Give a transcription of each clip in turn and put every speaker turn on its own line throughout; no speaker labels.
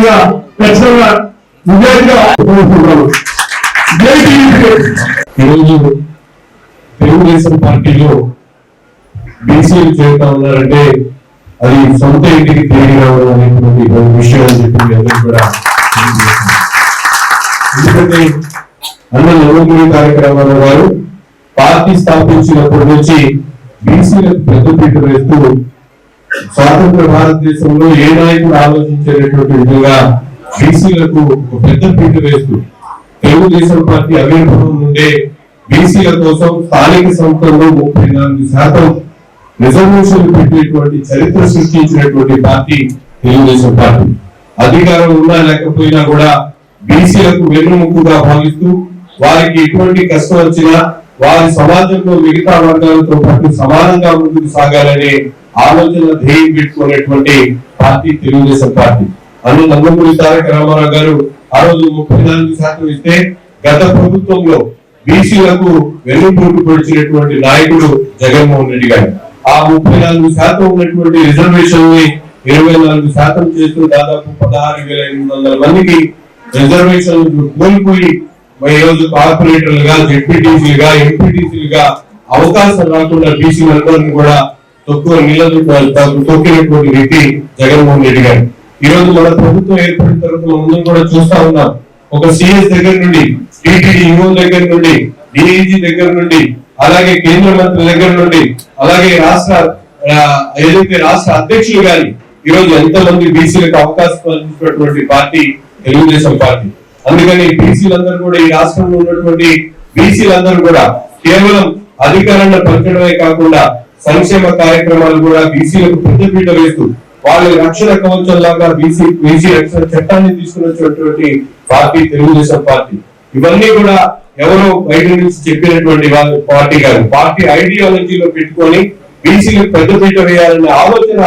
ఖచ్చితంగా
ఈరోజు తెలుగుదేశం పార్టీలో బీసీలు చేరుతా ఉన్నారంటే అది సొంత ఇంటికి తిరిగి రావడం అనేటువంటి ఒక విషయం అని చెప్పి అందరూ కూడా ఎందుకంటే అన్న నవమూరి కార్యక్రమాల వారు పార్టీ స్థాపించినప్పటి నుంచి బీసీలకు పెద్ద పీట వేస్తూ స్వాతంత్ర భారతదేశంలో ఏ నాయకుడు ఆలోచించేటటువంటి విధంగా బీసీలకు ఒక పెద్ద పీట వేస్తూ తెలుగుదేశం పార్టీ ఆవిర్భావం నుండే బీసీల కోసం స్థానిక సంస్థల్లో ముప్పై నాలుగు శాతం రిజర్వేషన్లు పెట్టేటువంటి చరిత్ర సృష్టించినటువంటి పార్టీ తెలుగుదేశం పార్టీ. అధికారం ఉన్నా లేకపోయినా కూడా బీసీలకు వెన్నుముక్కుగా భావిస్తూ వారికి ఎటువంటి కష్టం వచ్చినా వారి సమాజంలో మిగతా వర్గాలతో పాటు సమానంగా ముందుకు సాగాలనే ఆలోచన ధ్యేయం పెట్టుకునేటువంటి పార్టీ తెలుగుదేశం పార్టీ. అను నందమూరి తారక రామారావు గారు ఆ రోజు ముప్పై నాలుగు శాతం ఇస్తే గత ప్రభుత్వంలో బీసీలకు వెన్నుపోటు పొడిచినటువంటి నాయకుడు జగన్మోహన్ రెడ్డి గారు. ఆ ముప్పై నాలుగు శాతం ఉన్నటువంటి రిజర్వేషన్ని ఇరవై నాలుగు శాతం చేస్తూ దాదాపు పదహారు వేల ఎనిమిది వందల మందికి రిజర్వేషన్ కోల్పోయి ఈ రోజు కార్పొరేటర్లుగా జెడ్పీటీసీలుగా ఎంపీటీసీలుగా అవకాశం రాకుండా బీసీలందరినీ కూడా తక్కువ నీళ్ళ తోకినటువంటి వ్యక్తి జగన్మోహన్ రెడ్డి గారు. ఈ రోజు మన ప్రభుత్వం ఏర్పడిన తర్వాత మనం ముందు కూడా చూస్తా ఉన్నాం. ఒక సిఎస్ దగ్గర నుండి టీటీడీ దగ్గర నుండి డిఐజీ దగ్గర నుండి అలాగే కేంద్ర మంత్రి దగ్గర నుండి అలాగే రాష్ట్ర ఏదైతే రాష్ట్ర అధ్యక్షులు గాని ఈ రోజు ఎంత మంది బీసీలకు అవకాశం కల్పించినటువంటి పార్టీ తెలుగుదేశం పార్టీ. అందుకని బీసీలందరూ కూడా ఈ రాష్ట్రంలో ఉన్నటువంటి బీసీలందరూ కూడా కేవలం అధికారంలో పంచడమే కాకుండా సంక్షేమ కార్యక్రమాలు కూడా బీసీలకు పెద్దపీట వేస్తూ వాళ్ళ రక్షణ కవచం లాగా బీసీ బీసీ రక్షణ చట్టాన్ని తీసుకుని వచ్చినటువంటి పార్టీ తెలుగుదేశం పార్టీ. ఇవన్నీ కూడా ఎవరో బయట నుంచి చెప్పినటువంటి వాళ్ళు పార్టీ కాదు పార్టీ ఐడియాలజీలో పెట్టుకొని బీసీలకు పెద్దపీట వేయాలనే ఆలోచన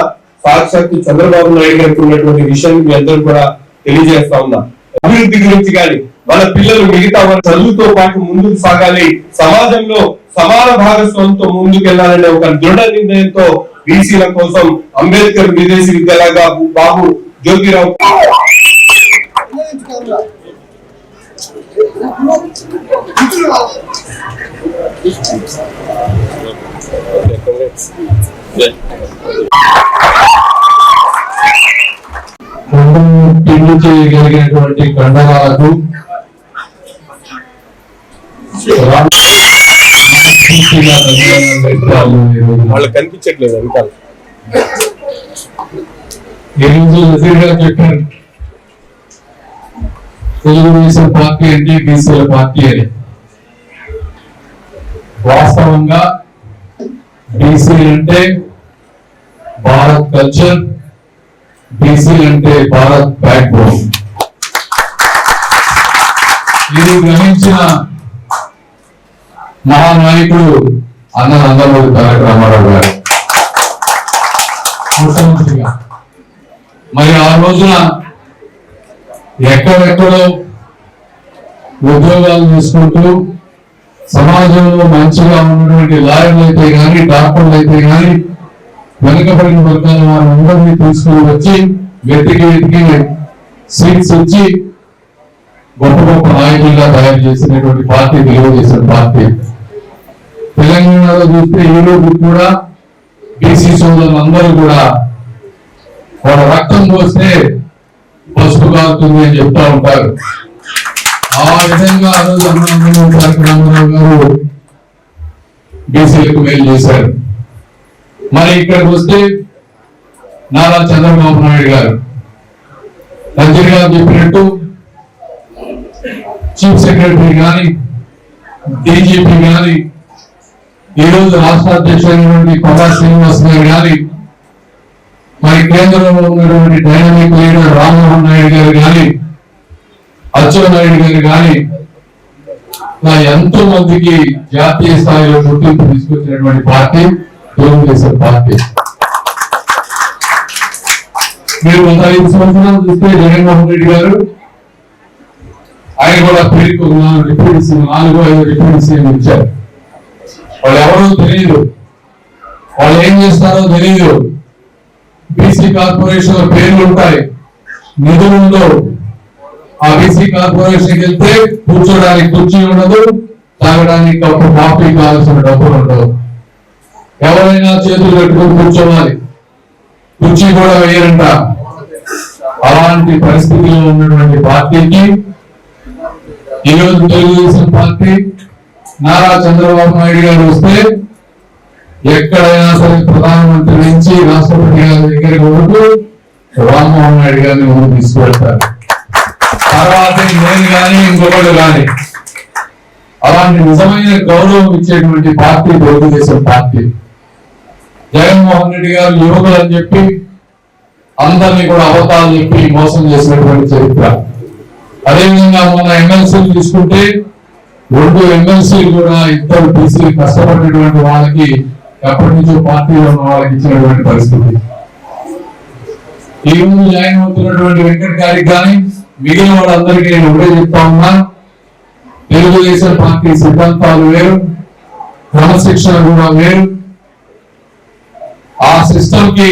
సాక్షాత్తు చంద్రబాబు నాయుడు గారికి ఉన్నటువంటి విషయం మీ అందరూ కూడా తెలియజేస్తా ఉన్నా. అభివృద్ధి గురించి కానీ మన పిల్లలు మిగతా వారి చదువుతో పాటు ముందుకు సాగాలి. సమాజంలో సమాన భాగస్వామ్యంతో ముందుకు వెళ్ళాలనే ఒక దృఢ నిర్ణయంతో బీసీల కోసం అంబేద్కర్ విదేశీ విద్యాలయగా బాబు జ్యోతిరావు పిల్లు చేయగలిగినటువంటి కండరాలకు రాష్ట్రీయ ధన్యవాదాలు ఈరోజు.
వాళ్ళకి కనిపించట్లేదు వెనకాల.
తెలుగుదేశం పార్టీ అంటే బీసీల పార్టీ అని. వాస్తవంగా బీసీ అంటే భారత్ కల్చర్ బీసీ అంటే భారత్ బ్యాక్ బోన్ ఇది గ్రహించిన మహానాయకుడు అన్న నందమూరి తారక రామారావు గారు. ముఖ్యమంత్రిగా. మరి ఆ రోజున ఎక్కడెక్కడో ఉద్యోగాలు తీసుకుంటూ సమాజంలో మంచిగా ఉన్నటువంటి లాయర్లు అయితే కానీ డాక్టర్లు అయితే కానీ వెనుకబడిన వర్గాల వారందరినీ తీసుకుని వచ్చి వెతికి వెతికి సీట్స్ ఇచ్చి గొప్ప గొప్ప నాయకులుగా తయారు చేసినటువంటి పార్టీ తెలుగుదేశం పార్టీ. తెలంగాణలో చూస్తే ఈ రోజు కూడా బీసీ సోదరులు అందరూ కూడా వాళ్ళ రక్తం పోస్తే పసుపు కాలుతుంది అని చెప్తా ఉంటారు. ఆ విధంగా ఆ రోజు అన్నమయ్య తారక రామారావు గారు బీసీలకు మేలు చేశారు. మరి ఇక్కడికి వస్తే నారా చంద్రబాబు నాయుడు గారు రంజన్ గారు చెప్పినట్టు చీఫ్ సెక్రటరీ కానీ డీజీపీ కానీ ఈరోజు రాష్ట్ర అధ్యక్షుడైనటువంటి పవన్ శ్రీనివాస్ గారు కానీ మరి కేంద్రంలో ఉన్నటువంటి డైనమిక్ లీడర్ రామ్మోహన్ నాయుడు గారు కానీ అచ్చెన్నాయుడు గారు కానీ ఇలా ఎంతో మందికి జాతీయ స్థాయిలో గుర్తింపు తీసుకొచ్చినటువంటి పార్టీ తెలుగుదేశం పార్టీ. మీరు గత ఐదు సంవత్సరాలు చూస్తే జగన్మోహన్ రెడ్డి గారు ఆయన కూడా పేరుకు నాలుగు డిప్యూటీ సీఎం నాలుగో ఐదు డిప్యూటీ సీఎం ఇచ్చారు వాళ్ళు ఎవరో తెలియదు
వాళ్ళు ఏం చేస్తారో తెలియదు బీసీ కార్పొరేషన్ పేర్లు ఉంటాయి. నిధులు ఉండవు. ఆ బీసీ కార్పొరేషన్కి వెళ్తే కూర్చోడానికి కుర్చీ ఉండదు తాగడానికి కప్పు కాఫీ కావాల్సిన డబ్బులు ఉండవు. ఎవరైనా చేతులు పెట్టుకుని కూర్చోవాలి. కుర్చీ కూడా వేయరంట. అలాంటి పరిస్థితిలో ఉన్నటువంటి పార్టీకి ఈరోజు తెలుగుదేశం పార్టీ నారా చంద్రబాబు నాయుడు గారు వస్తే ఎక్కడైనా సరే ప్రధానమంత్రి నుంచి రాష్ట్రపతి గారి దగ్గరికి వరకు రామ్మోహన్ నాయుడు గారిని ముందు తీసుకువెళ్తారు. తర్వాత నేను కానీ ఇంకొకటి కానీ అలాంటి నిజమైన గౌరవం ఇచ్చేటువంటి పార్టీ తెలుగుదేశం పార్టీ. జగన్మోహన్ రెడ్డి గారు యువకులు అని చెప్పి అందరినీ కూడా అవతాలు చెప్పి మోసం చేసినటువంటి చరిత్ర. అదేవిధంగా మొన్న ఎమ్మెల్సీలు తీసుకుంటే రెండు ఎమ్మెల్సీలు కూడా ఇద్దరు బీసీ కష్టపడినటువంటి వాళ్ళకి ఎప్పటి నుంచో పార్టీలో ఉన్న వాళ్ళకి ఇచ్చినటువంటి పరిస్థితి. ఈ ముందు జాయిన్ అవుతున్నటువంటి వెంకట్ గారికి కానీ మిగిలిన వాళ్ళందరికీ నేను ఒకటే చెప్తా ఉన్నా తెలుగుదేశం పార్టీ సిద్ధాంతాలు వేరు క్రమశిక్షణ కూడా వేరు. ఆ సిస్టమ్కి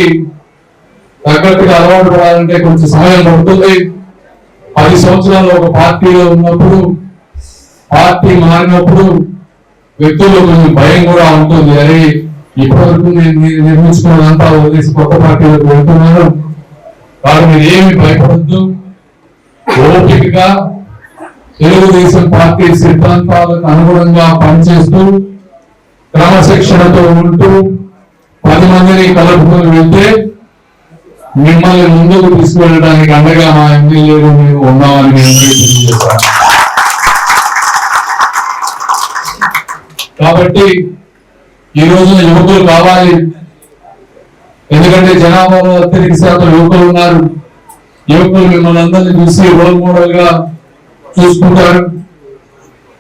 తగ్గట్టుగా అలవాటు పడాలంటే కొంచెం సమయం పడుతుంది. పది సంవత్సరాలు ఒక పార్టీలో ఉన్నప్పుడు పార్టీ మారినప్పుడు వ్యక్తుల్లో కొంచెం భయం కూడా ఉంటుంది. అరే ఇప్పటివరకు నేను నిర్మించుకున్నదంతా వదిలేసి కొత్త పార్టీలకు వెళ్తున్నాను వారు మీరు ఏమి భయపడద్దు. ఓపికగా తెలుగుదేశం పార్టీ సిద్ధాంతాలకు అనుగుణంగా పనిచేస్తూ క్రమశిక్షణతో ఉంటూ పది మందిని కలుపుకొని వెళ్తే మిమ్మల్ని ముందుకు తీసుకువెళ్ళడానికి అండగా మా ఎమ్మెల్యేలు మేము ఉన్నామని నేను తెలియజేస్తాను. కాబట్టి ఈ రోజున యువకులు కావాలి. ఎందుకంటే జనాభాలో అత్యధిక శాతం యువకులు ఉన్నారు. యువకులు మిమ్మల్ని అందరినీ చూసి రోల్ మోడల్గా చూసుకుంటారు.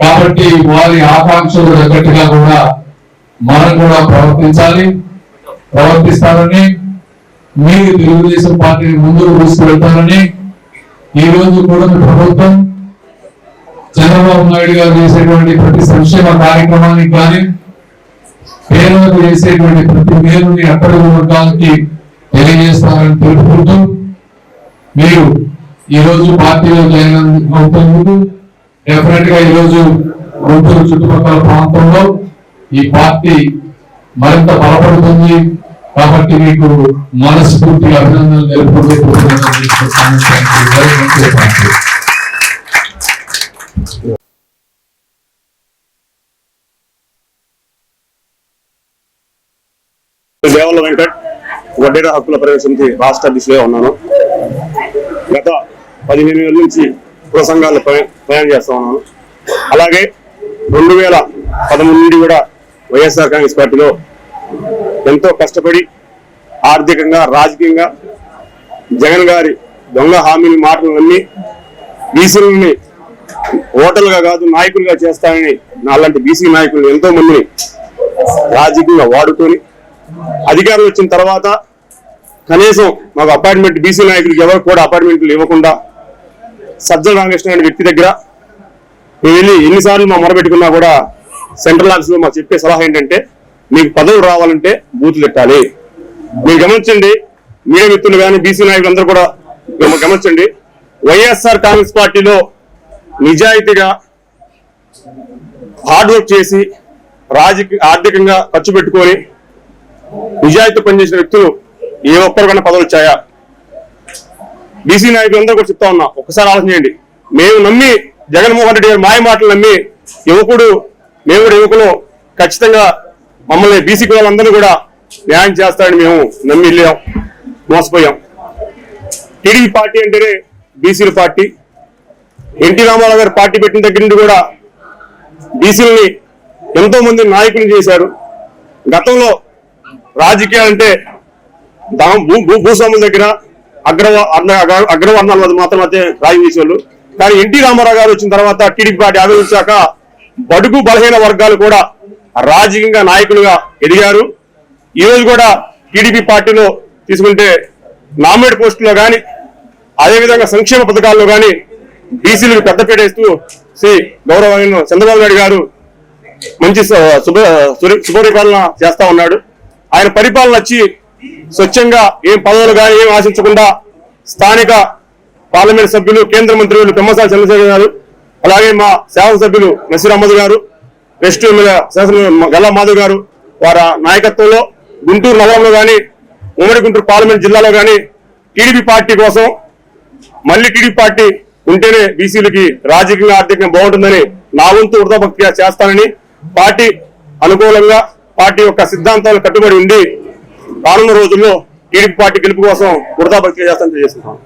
కాబట్టి వారి ఆకాంక్షలు తగ్గట్టుగా కూడా మనం కూడా ప్రవర్తించాలి. ప్రవర్తిస్తారని మీరు తెలుగుదేశం పార్టీని ముందుకు తీసుకువెళ్తారని ఈ రోజు కూడా ప్రభుత్వం చంద్రబాబు నాయుడు గారు చేసేటువంటి ప్రతి సంక్షేమ కార్యక్రమానికి కానీ పేదలకు చేసేటువంటి ప్రతి మేలుని అట్టడుగు వర్గాలకి తెలియజేస్తారని తెలుపుకుంటూ మీరు ఈ రోజు పార్టీలో జాయిన్ అవుతున్నందుకు డెఫినెట్గా ఈ రోజు గుంటూరు చుట్టుపక్కల ప్రాంతంలో ఈ పార్టీ మరింత బలపడుతుంది. కాబట్టి మీకు మనస్ఫూర్తిగా అభినందనలు తెలుపుకుంటూ
దేవల్ల వెంకట్ వడ్డేర హక్కుల పరిరక్షణ రాష్ట్ర అధ్యక్షుడిగా ఉన్నాను. గత పదిహేను ఏళ్ళ నుంచి కుల సంఘాలు ప్రయాణం చేస్తా ఉన్నాను. అలాగే రెండు వేల పదమూడు నుండి కూడా వైఎస్ఆర్ కాంగ్రెస్ పార్టీలో ఎంతో కష్టపడి ఆర్థికంగా రాజకీయంగా జగన్ గారి దొంగ హామీని మాటలు నమ్మి బీసీలని ఓటర్లుగా కాదు నాయకులుగా చేస్తానని నాలాంటి బీసీ నాయకులు ఎంతో మందిని రాజకీయంగా వాడుకొని అధికారం వచ్చిన తర్వాత కనీసం మాకు అపార్ట్మెంట్ బీసీ నాయకులకు ఎవరు కూడా అపార్ట్మెంట్లు ఇవ్వకుండా సజ్జల రామకృష్ణ అనే వ్యక్తి దగ్గర మేము వెళ్ళి ఎన్నిసార్లు మా మొరబెట్టుకున్నా కూడా సెంట్రల్ ఆఫీస్లో మాకు చెప్పే సలహా ఏంటంటే మీకు పదవులు రావాలంటే బూతులు పెట్టాలి మీరు గమనించండి మీడియా మిత్రులు కానీ బీసీ నాయకులందరూ కూడా గమనించండి. వైఎస్ఆర్ కాంగ్రెస్ పార్టీలో నిజాయితీగా హార్డ్ వర్క్ చేసి రాజకీయ ఆర్థికంగా ఖర్చు పెట్టుకొని నిజాయితీ పనిచేసిన వ్యక్తులు ఏ ఒక్కరికైనా పదవులు వచ్చాయా బీసీ నాయకులందరూ కూడా చెప్తా ఉన్నా ఒకసారి ఆలోచన చేయండి. మేము నమ్మి జగన్మోహన్ రెడ్డి గారు మాయ మాటలు నమ్మి యువకుడు మేము కూడా యువకులు ఖచ్చితంగా మమ్మల్ని బీసీ కులాలందరినీ కూడా న్యాయం చేస్తాడని మేము నమ్మి వెళ్ళాం మోసపోయాం. టీడీపీ పార్టీ అంటేనే బీసీల పార్టీ. ఎన్టీ రామారావు గారు పార్టీ పెట్టిన దగ్గర నుండి కూడా బీసీలని ఎంతో మంది నాయకులు చేశారు. గతంలో రాజకీయాలంటే దా- భూ భూ భూస్వాముల దగ్గర అగ్రవ అగ్రవర్ణాల వద్ద మాత్రం అయితే రాయి వేసేవాళ్ళు కానీ ఎన్టీ రామారావు గారు వచ్చిన తర్వాత టీడీపీ పార్టీ ఆవిర్భించాక బడుగు బలహీన వర్గాలు కూడా రాజకీయంగా నాయకులుగా ఎదిగారు ఈ రోజు కూడా టీడీపీ పార్టీలో తీసుకుంటే నామినేట్ పోస్టులో కానీ అదేవిధంగా సంక్షేమ పథకాల్లో కానీ బీసీలకు పెద్దపీట ఇస్తూ శ్రీ గౌరవ చంద్రబాబు నాయుడు గారు మంచి స- శుభ సురి- సుపరిపాలన చేస్తా ఉన్నాడు ఆయన పరిపాలన వచ్చి స్వచ్ఛంగా ఏం పదవులు కానీ ఏం ఆశించకుండా స్థానిక పార్లమెంట్ సభ్యులు కేంద్ర మంత్రులు పెమ్మసాని చంద్రశేఖర్ గారు అలాగే మా శాసనసభ్యులు నసీర్ అహ్మద్ గారు నెక్స్ట్ ఎమ్మెల్యే శాసన గల్లా మాధవ్ గారు వారి నాయకత్వంలో గుంటూరు నగరంలో కానీ ఉమ్మడి గుంటూరు పార్లమెంట్ జిల్లాలో కానీ టీడీపీ పార్టీ కోసం మళ్ళీ టీడీపీ పార్టీ ఉంటేనే బీసీలకి రాజకీయంగా ఆర్థికంగా బాగుంటుందని నా వంతు వృధాభక్తిగా చేస్తానని పార్టీ అనుకూలంగా పార్టీ యొక్క సిద్ధాంతాలు కట్టుబడి ఉండి రానున్న రోజుల్లో టీడీపీ పార్టీ గెలుపు కోసం వృధాభక్తిగా చేస్తానని తెలియజేస్తున్నాను